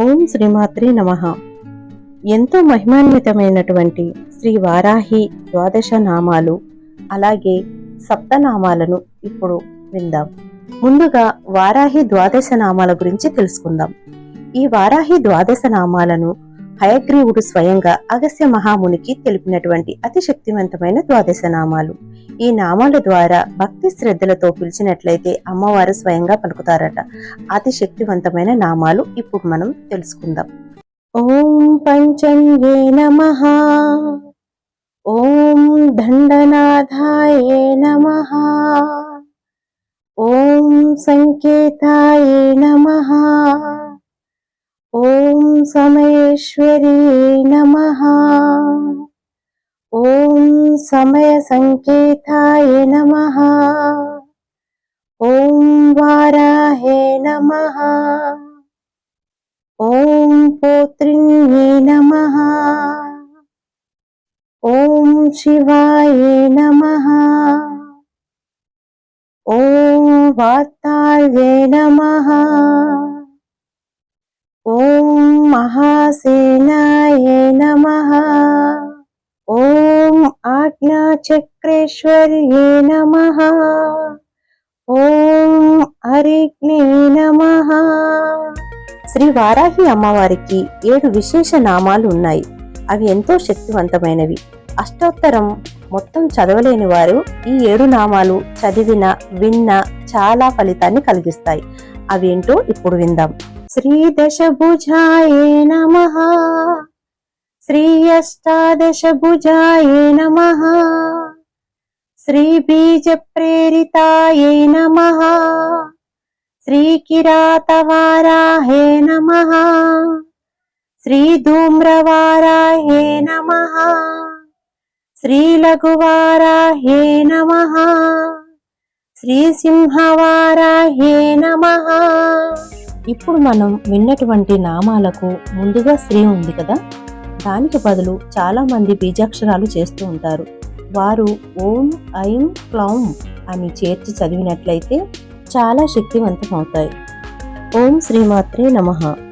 ఓం శ్రీమాత్రి నమ. ఎంతో మహిమాన్వితమైనటువంటి శ్రీ వారాహి ద్వాదశ నామాలు అలాగే సప్తనామాలను ఇప్పుడు విందాం. ముందుగా వారాహి ద్వాదశ నామాల గురించి తెలుసుకుందాం. ఈ వారాహి ద్వాదశ నామాలను హయగ్రీవుడు స్వయంగా అగస్య మహామునికి తెలిపినటువంటి అతి శక్తివంతమైన ద్వాదశ నామాలు. ఈ నామాల ద్వారా భక్తి శ్రద్ధలతో పిలిచినట్లయితే అమ్మవారు స్వయంగా పలుకుతారట. అతి శక్తివంతమైన నామాలు ఇప్పుడు మనం తెలుసుకుందాం. ఓం పంచంగే నమ. ఓం దండనాథాయ నమ. ఓం సంకేతాయ నమ. ఓం సమయేశ్వరీ నమ. ॐ समयसङ्केताय नमः। ॐ वाराहे नमः। ॐ पोत्रिण्ये नमः। ॐ शिवाय नमः। ॐ वात्ताल्ये नमः। ॐ महासेनाय नमः। ఆజ్ఞాచక్రేశ్వర్యే నమ. ఓం హరిగ్నే నమ. శ్రీ వారాహి అమ్మవారికి ఏడు విశేష నామాలు ఉన్నాయి. అవి ఎంతో శక్తివంతమైనవి. అష్టోత్తరం మొత్తం చదవలేని వారు ఈ ఏడు నామాలు చదివిన విన్న చాలా ఫలితాన్ని కలిగిస్తాయి. అవేంటో ఇప్పుడు విందాం. శ్రీ దశభుజాయే నమ. శ్రీ అష్టాదశభుజాయే నమ శ్రీ బీజ ప్రేరితాయే నమ శ్రీ కిరాతవారాహే నమ శ్రీ ధూమ్రవారాహే నమ శ్రీ లఘువారాహే నమ శ్రీ సింహవారాహే నమ ఇప్పుడు మనం విన్నటువంటి నామాలకు ముందుగా శ్రీ ఉంది కదా? దానికి బదులు చాలామంది బీజాక్షరాలు చేస్తూ ఉంటారు. వారు ఓం ఐం క్లౌం అని చేర్చి చదివినట్లయితే చాలా శక్తివంతమవుతాయి. ఓం శ్రీమాత్రే నమః.